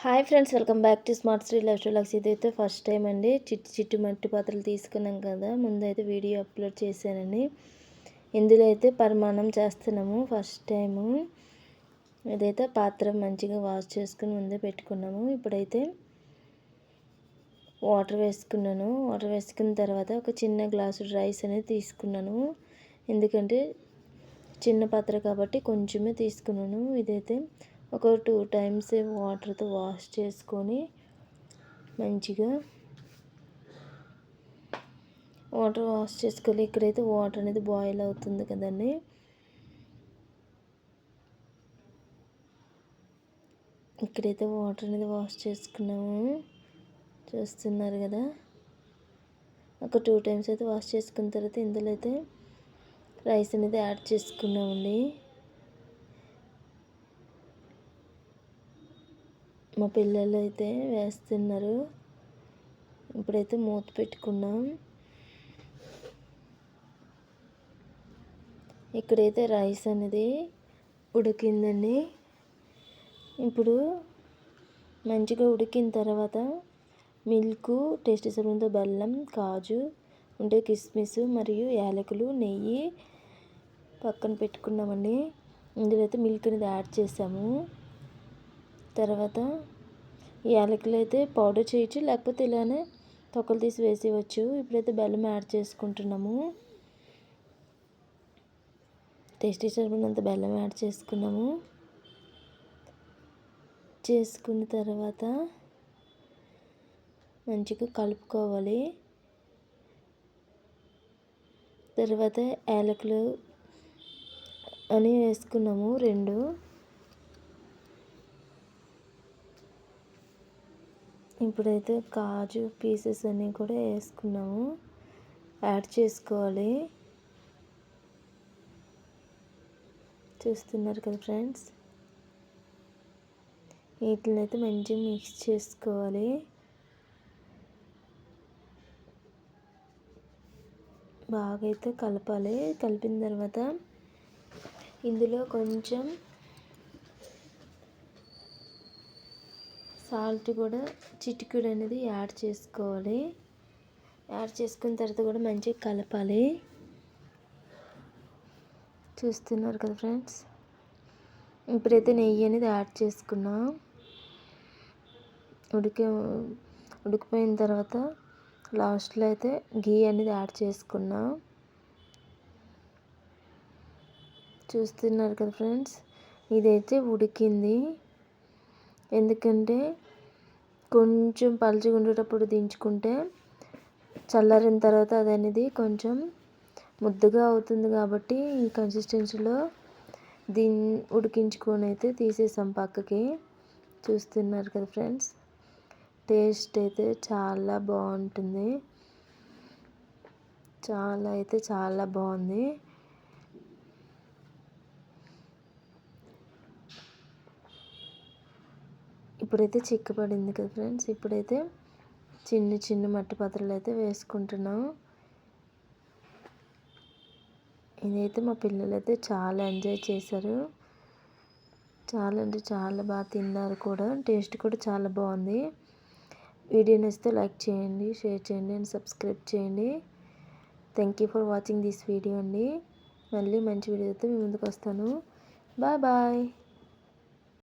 Hi friends welcome back to smart Stree lifestyle. ఇదైతే first time అండి. చిట్టి చిట్టి మట్టి పాత్రలు తీసుకున్నాం కదా ముందైతే వీడియో అప్లోడ్ చేశానండి. ఇందులో అయితే పరిమాణం చేస్తున్నాము ఫస్ట్ టైము. ఇదైతే పాత్ర మంచిగా వాష్ చేసుకుని ముందే పెట్టుకున్నాము. ఇప్పుడైతే వాటర్ వేసుకున్నాను. వాటర్ వేసుకున్న తర్వాత ఒక చిన్న గ్లాసు రైస్ అనేది తీసుకున్నాను. ఎందుకంటే చిన్న పాత్ర కాబట్టి కొంచెమే తీసుకున్నాను. ఇదైతే ఒక టూ టైమ్స్ వాటర్తో వాష్ చేసుకొని మంచిగా వాటర్ వాష్ చేసుకోవాలి. ఇక్కడైతే వాటర్ అనేది బాయిల్ అవుతుంది కదండి. ఇక్కడైతే వాటర్ అనేది వాష్ చేసుకున్నాము. చూస్తున్నారు కదా. ఒక టూ టైమ్స్ అయితే వాష్ చేసుకున్న తర్వాత ఇందులో అయితే రైస్ అనేది యాడ్ చేసుకున్నామండి. మా పిల్లలు అయితే వేస్తున్నారు. ఇప్పుడైతే మూత పెట్టుకున్నాం. ఇక్కడైతే రైస్ అనేది ఉడికిందండి. ఇప్పుడు మంచిగా ఉడికిన తర్వాత మిల్క్ టేస్ట్ సరిపడంత బెల్లం కాజు ఉంటే కిస్మిస్ మరియు యాలకులు నెయ్యి పక్కన పెట్టుకున్నామండి. ఇందులో అయితే మిల్క్ అనేది యాడ్ చేసాము. తర్వాత యాలకులు అయితే పౌడర్ చేయొచ్చు లేకపోతే ఇలానే తొక్కలు తీసి వేసేయచ్చు. ఇప్పుడైతే బెల్లం యాడ్ చేసుకుంటున్నాము. టేస్టీ సరిపడినంత బెల్లం యాడ్ చేసుకున్నాము. చేసుకున్న తర్వాత మంచిగా కలుపుకోవాలి. తర్వాత యాలకులు అని వేసుకున్నాము రెండు. ఇప్పుడైతే కాజు పీసెస్ అన్నీ కూడా వేసుకున్నాము. యాడ్ చేసుకోవాలి. చూస్తున్నారు కదా ఫ్రెండ్స్ వీటిని అయితే మంచిగా మిక్స్ చేసుకోవాలి. బాగా అయితే కలపాలి. కలిపిన తర్వాత ఇందులో కొంచెం సాల్ట్ కూడా చిటికుడు అనేది యాడ్ చేసుకోవాలి. యాడ్ చేసుకున్న తర్వాత కూడా మంచిగా కలపాలి. చూస్తున్నారు కదా ఫ్రెండ్స్? ఇప్పుడైతే నెయ్యి అనేది యాడ్ చేసుకున్నాం. ఉడికే ఉడికిపోయిన తర్వాత లాస్ట్లో అయితే గీ అనేది యాడ్ చేసుకున్నాం. చూస్తున్నారు కదా ఫ్రెండ్స్? ఇదైతే ఉడికింది. ఎందుకంటే కొంచెం పలుచగా ఉండేటప్పుడు దించుకుంటే చల్లారిన తర్వాత అది అనేది కొంచెం ముద్దగా అవుతుంది కాబట్టి ఈ కన్సిస్టెన్సీలో దీన్ని ఉడికించుకొని అయితే తీసేసాం పక్కకి. చూస్తున్నారు కదా ఫ్రెండ్స్? టేస్ట్ అయితే చాలా బాగుంటుంది. చాలా అయితే చాలా బాగుంది. ఇప్పుడైతే చిక్కపడింది కదా ఫ్రెండ్స్. ఇప్పుడైతే చిన్న చిన్న మట్టి పాత్రలు అయితే వేసుకుంటున్నాం ఇదైతే మా పిల్లలు అయితే చాలా ఎంజాయ్ చేశారు. చాలా అంటే చాలా బాగా తిన్నారు కూడా. టేస్ట్ కూడా చాలా బాగుంది. వీడియో నచ్చితే లైక్ చేయండి షేర్ చేయండి అండ్ సబ్స్క్రైబ్ చేయండి. Thank you for watching this video అండి. మళ్ళీ మంచి వీడియోతో మీ ముందుకు వస్తాను. Bye bye.